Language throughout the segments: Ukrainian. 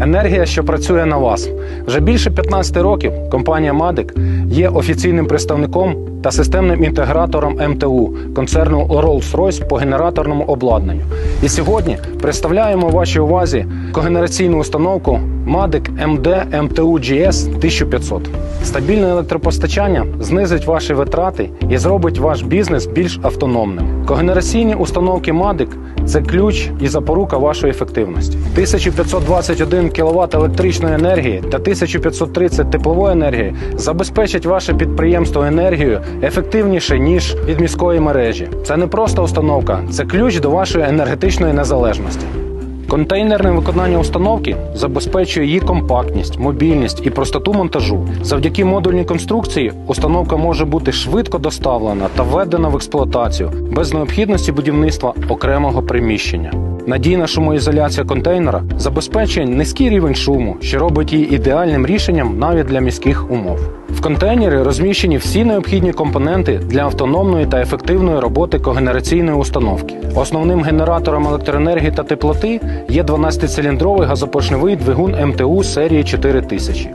Енергія, що працює на вас. Вже більше 15 років компанія Мадик є офіційним представником та системним інтегратором МТУ концерну Rolls-Royce по генераторному обладнанню. І сьогодні представляємо вашій увазі когенераційну установку Matic MD MTU GS 1500. Стабільне електропостачання знизить ваші витрати і зробить ваш бізнес більш автономним. Когенераційні установки Matic – це ключ і запорука вашої ефективності. 1521 кВт електричної енергії та 1530 теплової енергії забезпечать ваше підприємство енергією ефективніше ніж від міської мережі. Це не просто установка, це ключ до вашої енергетичної незалежності. Контейнерне виконання установки забезпечує її компактність, мобільність і простоту монтажу. Завдяки модульній конструкції установка може бути швидко доставлена та введена в експлуатацію без необхідності будівництва окремого приміщення. Надійна шумоізоляція контейнера забезпечує низький рівень шуму, що робить її ідеальним рішенням навіть для міських умов. В контейнері розміщені всі необхідні компоненти для автономної та ефективної роботи когенераційної установки. Основним генератором електроенергії та теплоти є 12-циліндровий газопоршневий двигун МТУ серії 4000.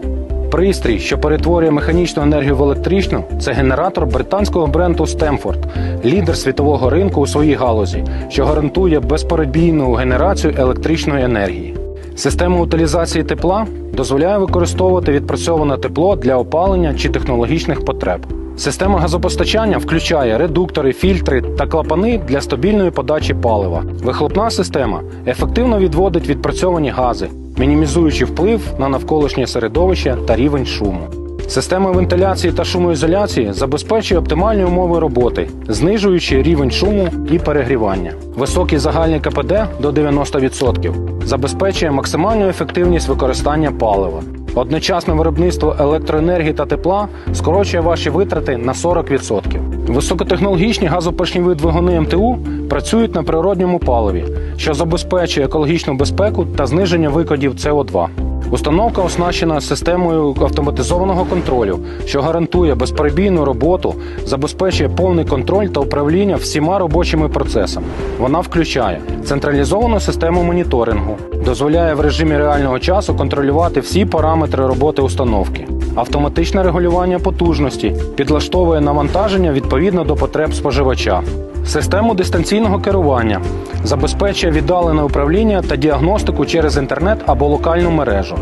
Пристрій, що перетворює механічну енергію в електричну, це генератор британського бренду Stemford, лідер світового ринку у своїй галузі, що гарантує безперебійну генерацію електричної енергії. Система утилізації тепла дозволяє використовувати відпрацьоване тепло для опалення чи технологічних потреб. Система газопостачання включає редуктори, фільтри та клапани для стабільної подачі палива. Вихлопна система ефективно відводить відпрацьовані гази, мінімізуючи вплив на навколишнє середовище та рівень шуму. Система вентиляції та шумоізоляції забезпечує оптимальні умови роботи, знижуючи рівень шуму і перегрівання. Високий загальний КПД до 90% забезпечує максимальну ефективність використання палива. Одночасне виробництво електроенергії та тепла скорочує ваші витрати на 40%. Високотехнологічні газопоршневі двигуни МТУ працюють на природньому паливі, що забезпечує екологічну безпеку та зниження викидів СО2. Установка оснащена системою автоматизованого контролю, що гарантує безперебійну роботу, забезпечує повний контроль та управління всіма робочими процесами. Вона включає централізовану систему моніторингу, дозволяє в режимі реального часу контролювати всі параметри роботи установки. Автоматичне регулювання потужності підлаштовує навантаження відповідно до потреб споживача. Систему дистанційного керування забезпечує віддалене управління та діагностику через інтернет або локальну мережу.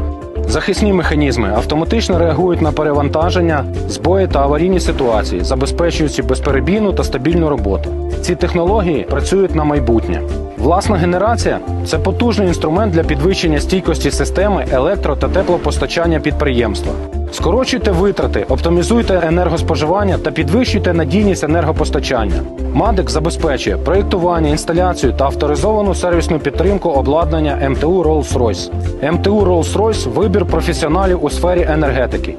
Захисні механізми автоматично реагують на перевантаження, збої та аварійні ситуації, забезпечуючи безперебійну та стабільну роботу. Ці технології працюють на майбутнє. Власна генерація це потужний інструмент для підвищення стійкості системи електро та теплопостачання підприємства. Скорочуйте витрати, оптимізуйте енергоспоживання та підвищуйте надійність енергопостачання. Мадик забезпечує проєктування, інсталяцію та авторизовану сервісну підтримку обладнання МТУ Rolls-Royce. МТУ Rolls-Royce – вибір професіоналів у сфері енергетики.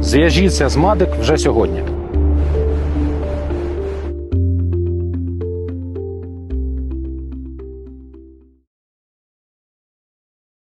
Зв'яжіться з Мадик вже сьогодні.